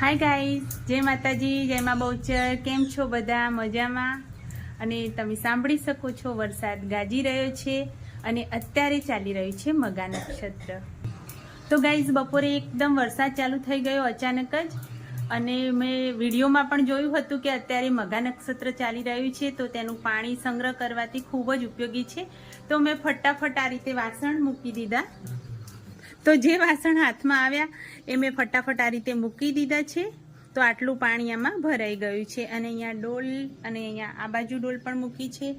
Hi guys જય માતાજી, જય મા બહુચર. કેમ છો બધા? મજામાં? અને તમે સાંભળી શકો છો, વરસાદ ગાજી રહ્યો છે અને અત્યારે ચાલી રહ્યું છે મગા નક્ષત્ર. તો ગાઈઝ બપોરે એકદમ વરસાદ ચાલુ થઈ ગયો અચાનક જ. અને મેં વિડીયોમાં પણ જોયું હતું કે અત્યારે મગા નક્ષત્ર ચાલી રહ્યું છે, તો તેનું પાણી સંગ્રહ કરવાથી ખૂબ જ ઉપયોગી છે. તો મેં ફટાફટ આ રીતે વાસણ મૂકી દીધા. તો જે વાસણ હાથમાં આવ્યા એ મેં ફટાફટ આ રીતે મૂકી દીધા છે. તો આટલું પાણી આમાં ભરાઈ ગયું છે. અને અહીંયા ડોલ અને અહીંયા આ બાજુ ડોલ પણ મૂકી છે.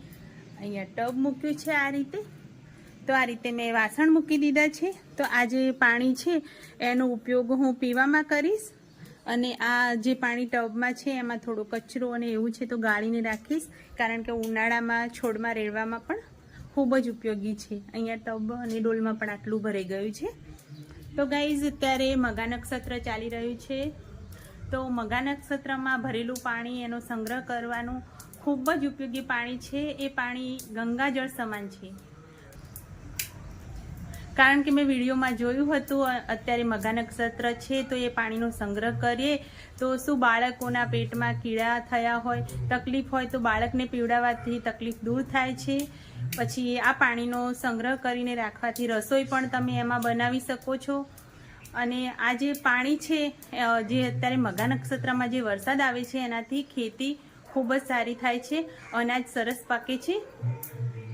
અહીંયા ટબ મૂક્યું છે આ રીતે. તો આ રીતે મેં વાસણ મૂકી દીધા છે. તો આ જે પાણી છે એનો ઉપયોગ હું પીવામાં કરીશ. અને આ જે પાણી ટબમાં છે એમાં થોડો કચરો અને એવું છે તો ગાળીને રાખીશ. કારણ કે ઉનાળામાં, છોડમાં, રેડવામાં પણ ખૂબ જ ઉપયોગી છે. અહીંયા ટબ અને ડોલમાં પણ આટલું ભરાઈ ગયું છે. તો ગાઈઝ અત્યારે મગા નક્ષત્ર ચાલી રહ્યું છે. તો મગા નક્ષત્રમાં ભરેલું પાણી એનો સંગ્રહ કરવાનું ખૂબ જ ઉપયોગી પાણી છે. એ પાણી ગંગાજળ સમાન છે. કારણ કે મેં વિડીયોમાં જોયું હતું અત્યારે મગા નક્ષત્ર છે, તો એ પાણીનો સંગ્રહ કરીએ. તો શું બાળકોના પેટમાં કીડા થયા હોય, તકલીફ હોય, તો બાળકને પીવડાવવાથી તકલીફ દૂર થાય છે. પછી આ પાણીનો સંગ્રહ કરીને રાખવાથી રસોઈ પણ તમે એમાં બનાવી શકો છો. અને આ જે પાણી છે જે અત્યારે મગા નક્ષત્રમાં જે વરસાદ આવે છે, એનાથી ખેતી ખૂબ જ સારી થાય છે. અનાજ સરસ પાકે છે.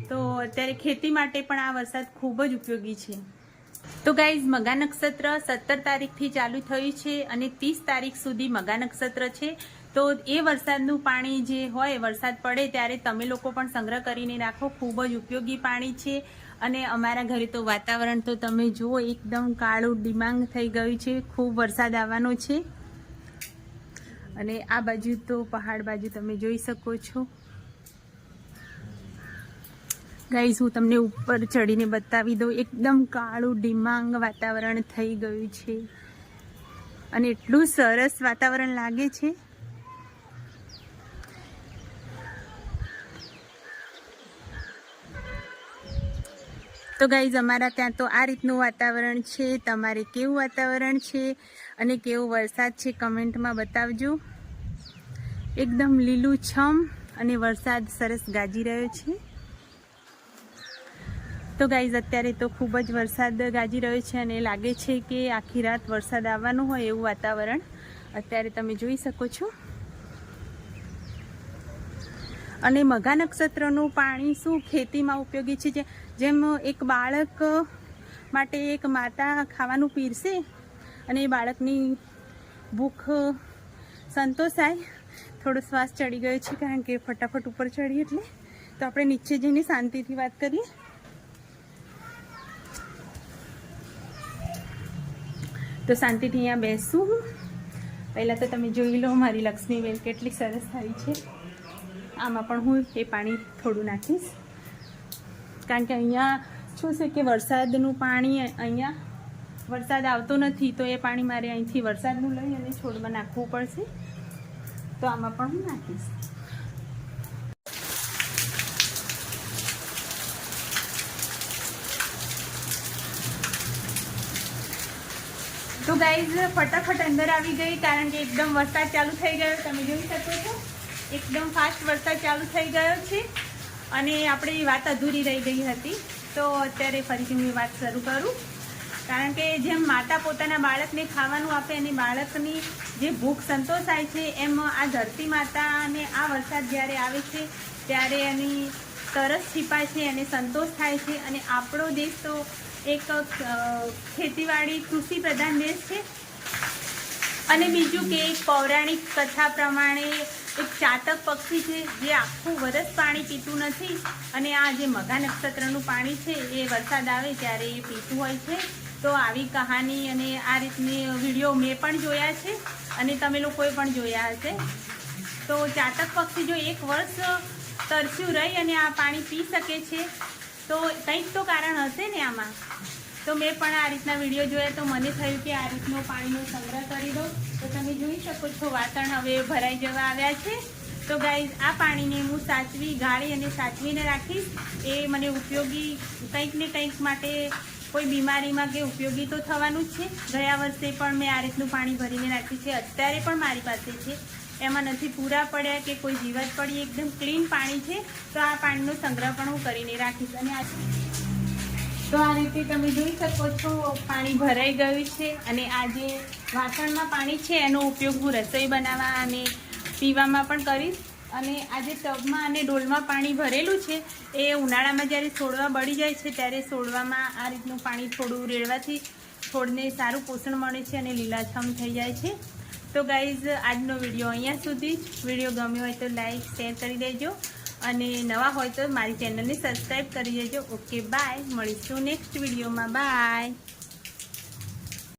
તો અત્યારે ખેતી માટે પણ આ વરસાદ ખૂબ જ ઉપયોગી છે. તો ગાઈઝ મગા નક્ષત્ર સત્તર તારીખથી ચાલુ થયું છે અને ત્રીસ તારીખ સુધી મગા નક્ષત્ર છે. તો એ વરસાદનું પાણી જે હોય, વરસાદ પડે ત્યારે તમે લોકો પણ સંગ્રહ કરીને રાખો. ખૂબ જ ઉપયોગી પાણી છે અને અમારા ઘરે તો વાતાવરણ તો તમે જુઓ, એકદમ કાળું ડિમાંગ થઈ ગયું છે. ખૂબ વરસાદ આવવાનો છે. અને આ બાજુ તો પહાડ બાજુ તમે જોઈ શકો છો. ગાઈઝ હું તમને ઉપર ચડીને બતાવી દઉં. એકદમ કાળું, ડિમાંગ વાતાવરણ થઈ ગયું છે. અને એટલું સરસ વાતાવરણ લાગે છે. તો ગાઈઝ અમારા ત્યાં તો આ રીતનું વાતાવરણ છે. તમારે કેવું વાતાવરણ છે અને કેવો વરસાદ છે કમેન્ટમાં બતાવજો. એકદમ લીલું છમ અને વરસાદ સરસ ગાજી રહ્યો છે. તો ગાઈઝ અત્યારે તો ખૂબ જ વરસાદ ગાજી રહ્યો છે અને લાગે છે કે આખી રાત વરસાદ આવવાનું હોય એવું વાતાવરણ અત્યારે તમે જોઈ શકો છો. અને મઘા નક્ષત્રનું પાણી શું ખેતીમાં ઉપયોગી છે? જે- જેમ એક બાળક માટે એક માતા ખાવાનું પીરશે અને એ બાળકની ભૂખ સંતોષાય, થોડો શ્વાસ ચડી ગયો છે કારણ કે ફટાફટ ઉપર ચડી એટલે. તો આપણે નીચે જઈને શાંતિથી વાત કરીએ. તો શાંતિથી અહીંયા બેસું પહેલાં તો તમે જોઈ લો મારી લક્ષ્મીબેન કેટલી સરસ થાય છે. આમાં પણ હું એ પાણી થોડું નાખીશ. કારણ કે અહીંયા શું છે કે વરસાદનું પાણી અહીંયા વરસાદ આવતો નથી, તો એ પાણી મારે અહીંથી વરસાદનું લઈ અને છોડમાં નાખવું પડશે. તો આમાં પણ હું નાખીશ. તો ગાઈઝ ફટાફટ અંદર આવી ગઈ કારણ કે એકદમ વરસાદ ચાલુ થઈ ગયો. તમે જોઈ શકો છો. એકદમ ફાસ્ટ વરસાદ ચાલુ થઈ ગયો છે. અને આપણી વાત અધૂરી રહી ગઈ હતી. તો અત્યારે ફરીથી હું વાત શરૂ કરું. કારણ કે જેમ માતા પોતાના બાળકને ખાવાનું આપે અને બાળકની જે ભૂખ સંતોષાય છે, એમ આ ધરતી માતાને આ વરસાદ જ્યારે આવે છે, ત્યારે એની તરસ છીપાય છે અને સંતોષ થાય છે. અને આપણો દેશ તો એક ખેતીવાડી કૃષિ પ્રધાન દેશ છે. અને બીજું કે એક પૌરાણિક કથા પ્રમાણે એક ચાતક પક્ષી છે, જે આખું વરસ પાણી પીતું નથી અને આ જે મઘા નક્ષત્રનું પાણી છે, એ વરસાદ આવે ત્યારે એ પીતું હોય છે. તો આવી કહાની અને આ રીતની વીડિયો મેં પણ જોયા છે અને તમે લોકોએ પણ જોયા હશે. તો ચાતક પક્ષી જો એક વર્ષ તરસ્યું રહી અને આ પાણી પી શકે છે તો કંઈક તો કારણ હશે ને આમાં. તો મેં પણ આ રીતના વીડિયો જોયા તો મને થયું કે આ રીતનો પાણીનો સંગ્રહ કરી દો તો તમે જોઈ શકો છો વાસણ હવે ભરાઈ જવા આવ્યા છે. તો ગાઈઝ આ પાણીને હું સાચવી, ગાળી અને સાચવીને રાખીશ. એ મને ઉપયોગી કંઈક ને કંઈક માટે કોઈ બીમારીમાં કે ઉપયોગી તો થવાનું જ છે. ગયા વર્ષે પણ મેં આ રીતનું પાણી ભરીને રાખ્યું છે. અત્યારે પણ મારી પાસે છે. એમાં નથી પૂરા પડ્યા કે કોઈ જીવાત પડી, એકદમ ક્લીન પાણી છે, તો આ પાણીનો સંગ્રહ પણ હું કરીને રાખીશ. અને આ તો આ રીતે તમે જોઈ શકો છો, પાણી ભરાઈ ગયું છે અને આ જે વાસણમાં પાણી છે, એનો ઉપયોગ હું રસોઈ બનાવવા અને પીવામાં પણ કરીશ. અને આ જે ટબમાં અને ડોલમાં પાણી ભરેલું છે, એ ઉનાળામાં જ્યારે છોડવા બળી જાય છે, ત્યારે છોડવામાં આ રીતનું પાણી થોડું રેડવાથી છોડને સારું પોષણ મળે છે અને લીલાછમ થઈ જાય છે. તો ગાઈઝ આજનો વીડિયો અહીંયા સુધી. જ વીડિયો ગમ્યો હોય તો લાઈક શેર કરી દેજો. અને નવા હોય તો મારી ચેનલને સબસ્ક્રાઈબ કરી દેજો. ઓકે બાય મળીશું નેક્સ્ટ વિડીયોમાં બાય